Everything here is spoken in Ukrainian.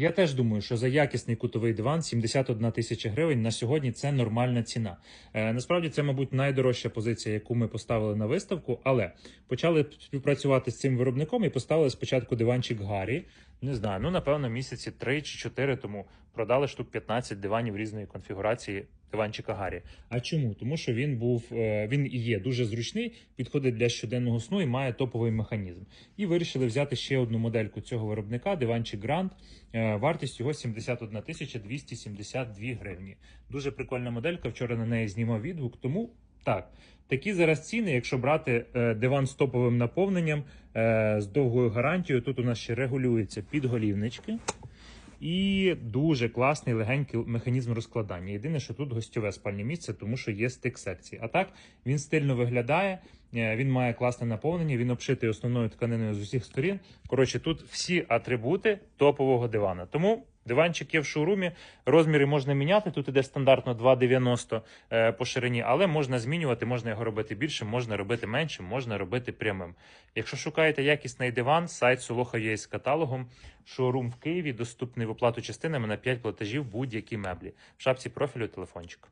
Я теж думаю, що за якісний кутовий диван 71 тисяча гривень на сьогодні це нормальна ціна. Е, насправді це, мабуть, найдорожча позиція, яку ми поставили на виставку, але почали співпрацювати з цим виробником і поставили спочатку диванчик Гаррі. Не знаю, ну напевно, місяці 3 чи 4 тому продали штук 15 диванів різної конфігурації диванчика Гаррі. А чому? Тому що він був е, він і є дуже зручний, підходить для щоденного сну і має топовий механізм. І вирішили взяти ще одну модельку цього виробника, диванчик Grand. Е, Вартість його 71 272 гривні. Дуже прикольна моделька. Вчора на неї знімав відгук. Тому так, такі зараз ціни, якщо брати е, диван з топовим наповненням з довгою гарантією, тут у нас ще регулюються підголівнички. І дуже класний легенький механізм розкладання. Єдине, що тут гостьове спальне місце, тому що є стик секції. А так він стильно виглядає, він має класне наповнення, він обшитий основною тканиною з усіх сторін. Коротше, тут всі атрибути топового дивана. Тому диванчик є в шоурумі. Розміри можна міняти. Тут іде стандартно 2,90 е, по ширині, але можна змінювати, можна його робити більшим, можна робити меншим, можна робити прямим. Якщо шукаєте якісний диван, сайт є з каталогом. Шоурум в Києві доступний в оплату частинами на 5 платежів будь-які меблі. В шапці профілю телефончик.